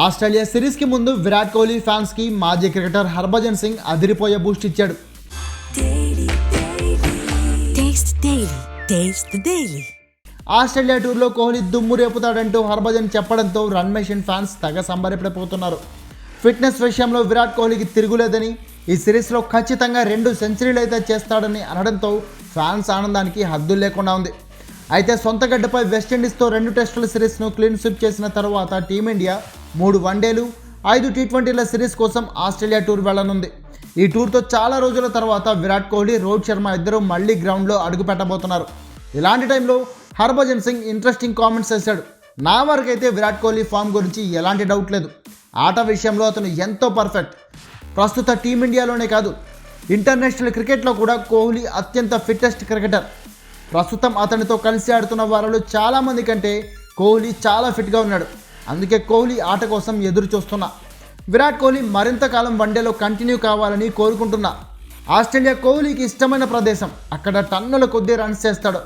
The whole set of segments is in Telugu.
ఆస్ట్రేలియా సిరీస్కి ముందు విరాట్ కోహ్లీ ఫ్యాన్స్కి మాజీ క్రికెటర్ హర్భజన్ సింగ్ అదిరిపోయే బూస్ట్ ఇచ్చాడు. ఆస్ట్రేలియా టూర్లో కోహ్లీ దుమ్ము రేపుతాడంటూ హర్భజన్ చెప్పడంతో రన్ మెషిన్ ఫ్యాన్స్ తెగ సంబరపడిపోతున్నారు. ఫిట్నెస్ విషయంలో విరాట్ కోహ్లీకి తిరుగులేదని ఈ సిరీస్లో ఖచ్చితంగా రెండు సెంచరీలు అయితే చేస్తాడని అనడంతో ఫ్యాన్స్ ఆనందానికి హద్దులు లేకుండా ఉంది. అయితే సొంత గడ్డపై వెస్టిండీస్తో రెండు టెస్టుల సిరీస్ను క్లీన్ స్విప్ చేసిన తర్వాత టీమిండియా మూడు వన్డేలు ఐదు టీ ట్వంటీల సిరీస్ కోసం ఆస్ట్రేలియా టూర్ వెళ్ళనుంది ఈ టూర్తో చాలా రోజుల తర్వాత విరాట్ కోహ్లీ రోహిత్ శర్మ ఇద్దరు మళ్ళీ గ్రౌండ్లో అడుగు పెట్టబోతున్నారు. ఇలాంటి టైంలో హర్భజన్ సింగ్ ఇంట్రెస్టింగ్ కామెంట్స్ చేశాడు. నా వరకైతే విరాట్ కోహ్లీ ఫామ్ గురించి ఎలాంటి డౌట్ లేదు. ఆట విషయంలో అతను ఎంతో పర్ఫెక్ట్. ప్రస్తుత టీమిండియాలోనే కాదు ఇంటర్నేషనల్ క్రికెట్లో కూడా కోహ్లీ అత్యంత ఫిట్టెస్ట్ క్రికెటర్. ప్రస్తుతం అతనితో కలిసి ఆడుతున్న వారిలో చాలామంది కంటే కోహ్లీ చాలా ఫిట్గా ఉన్నాడు. అందుకే కోహ్లీ ఆట కోసం ఎదురు చూస్తున్నా విరాట్ కోహ్లీ మరింత కాలం వన్డేలో కంటిన్యూ కావాలని కోరుకుంటున్నా. ఆస్ట్రేలియా కోహ్లీకి ఇష్టమైన ప్రదేశం. అక్కడ టన్నుల కొద్దీ రన్స్ చేస్తాడు.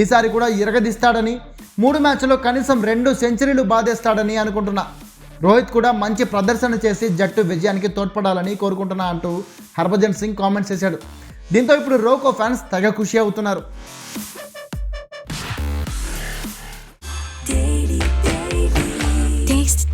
ఈసారి కూడా ఇరగదీస్తాడని మూడు మ్యాచ్లో కనీసం రెండు సెంచరీలు బాధేస్తాడని అనుకుంటున్నా. రోహిత్ కూడా మంచి ప్రదర్శన చేసి జట్టు విజయానికి తోడ్పడాలని కోరుకుంటున్నా అంటూ హర్భజన్ సింగ్ కామెంట్స్ చేశాడు. దీంతో ఇప్పుడు రోకో ఫ్యాన్స్ తెగ ఖుషి అవుతున్నారు.